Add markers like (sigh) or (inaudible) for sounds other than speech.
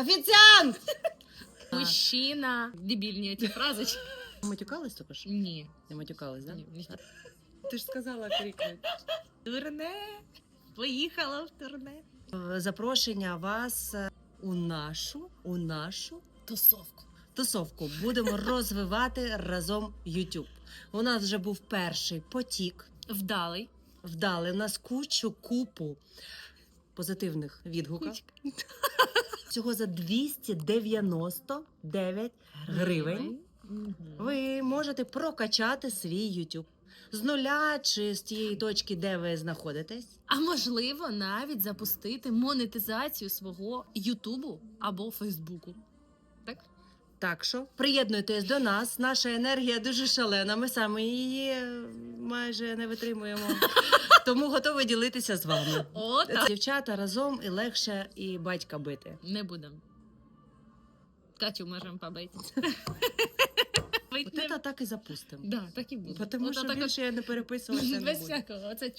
Офіціант! (laughs) Мужчина. Дебільні ці фрази. Матюкалась тільки що? Ні. Не матюкалась, да? Ні. Ти ж сказала крикнуть. (laughs) Турне. Поїхала в турне. Запрошення вас е, у нашу, у нашу Тусовку. тусовку. Будемо (laughs) розвивати разом YouTube. У нас вже був перший потік. Вдалий. Вдали У нас кучу купу позитивних відгуків. Кучка. Всього за 299 гривень. Ви можете прокачати свій YouTube. З нуля чи з тієї точки, де ви знаходитесь. А можливо, навіть запустити монетизацію свого Ютубу або Фейсбуку. Так? Так що приєднуйтесь до нас. Наша енергія дуже шалена. Ми самі її е, майже не витримуємо. (laughs) Тому готові ділитися з вами. О, так. Дівчата разом і легше і батька бити. Не будемо. Катю можемо побити. (laughs) Ти От це так і запустимо. Да, так і буде. Тому От що так більше я не переписувалася. Без всякого. Оце